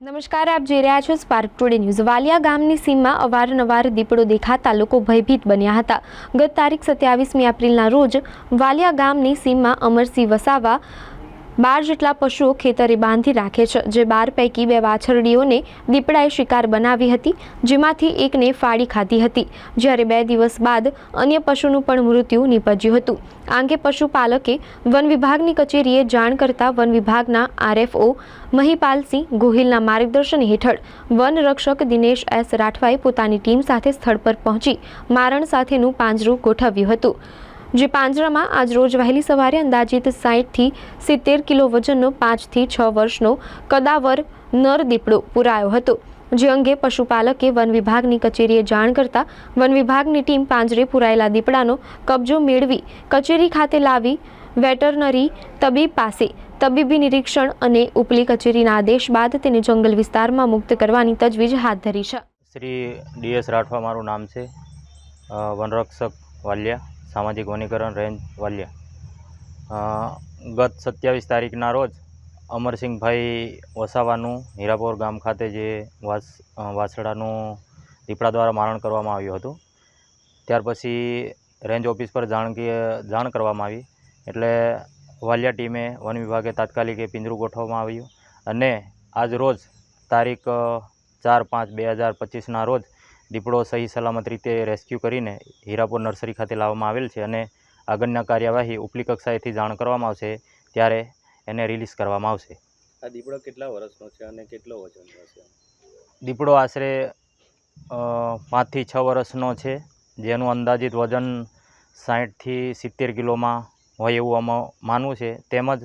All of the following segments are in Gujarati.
નમસ્કાર, આપ જોઈ રહ્યા છો સ્પાર્ક ટુડે ન્યૂઝ વાલિયા ગામની સીમમાં અવારનવાર દીપડો દેખાતા લોકો ભયભીત બન્યા હતા. ગત તારીખ સત્યાવીસમી એપ્રિલના રોજ વાલિયા ગામની સીમમાં અમરસિંહ વસાવા બાર જેટલા પશુઓ ખેતરે બાંધી રાખે છે, જે બાર પૈકી બે વાછરડીઓને દીપડાએ શિકાર બનાવી હતી, જેમાંથી એકને ફાડી ખાધી હતી. જ્યારે બે દિવસ બાદ અન્ય પશુનું પણ મૃત્યુ નીપજ્યું હતું. આ અંગે પશુપાલકે વન વિભાગની કચેરીએ જાણ કરતા વન વિભાગના આરએફઓ મહિપાલસિંહ ગોહિલના માર્ગદર્શન હેઠળ વન રક્ષક દિનેશ એસ રાઠવાએ પોતાની ટીમ સાથે સ્થળ પર પહોંચી, મારણ સાથેનું પાંજરું ગોઠવ્યું હતું. જે પાંજરામાં આજ રોજ વહેલી સવારે અંદાજિત સાહીઠથી સિત્તેર કિલો વજનનો પાંચથી છ વર્ષનો કદાવર નર દીપડો પુરાયો હતો. જે અંગે પશુપાલકે વન વિભાગની કચેરીએ જાણ કરતા વન વિભાગની ટીમ પાંજરે પુરાયેલા દીપડાનો કબજો મેળવી કચેરી ખાતે લાવી વેટરનરી તબીબ પાસે તબીબી નિરીક્ષણ અને ઉપલી કચેરીના આદેશ બાદ તેને જંગલ વિસ્તારમાં મુક્ત કરવાની તજવીજ હાથ ધરી છે. શ્રી ડીએસ રાઠવા મારું નામ છે. વનરક્ષક વાલિયા. સામાજિક વનીકરણ, રેન્જ, વાલિયા. ગત સત્યાવીસ તારીખના રોજ અમરસિંહભાઈ વસાવાનું હીરાપોર ગામ ખાતે જે વાસ વાસડાનું દીપડા દ્વારા મારણ કરવામાં આવ્યું હતું. ત્યાર પછી રેન્જ ઓફિસ પર જાણ જાણ કરવામાં આવી. એટલે વાલિયા ટીમે વન વિભાગે તાત્કાલિક એ પિંજરું ગોઠવવામાં આવ્યું. અને આજ રોજ તારીખ ચાર પાંચ બે હજાર પચીસના રોજ દીપડો સહી સલામત રીતે રેસ્ક્યુ કરીને હીરાપુર નર્સરી ખાતે લાવવામાં આવેલ છે અને આગળના કાર્યવાહી ઉપલી કક્ષાએથી જાણ કરવામાં આવશે ત્યારે એને રિલીઝ કરવામાં આવશે. આ દીપડો કેટલા વર્ષનો છે અને કેટલો વજનનો છે? દીપડો આશરે પાંચથી છ વર્ષનો છે જેનું અંદાજિત વજન સાહીઠથી સિત્તેર કિલોમાં હોય એવું આમાં માનવું છે. તેમજ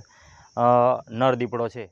નર દીપડો છે.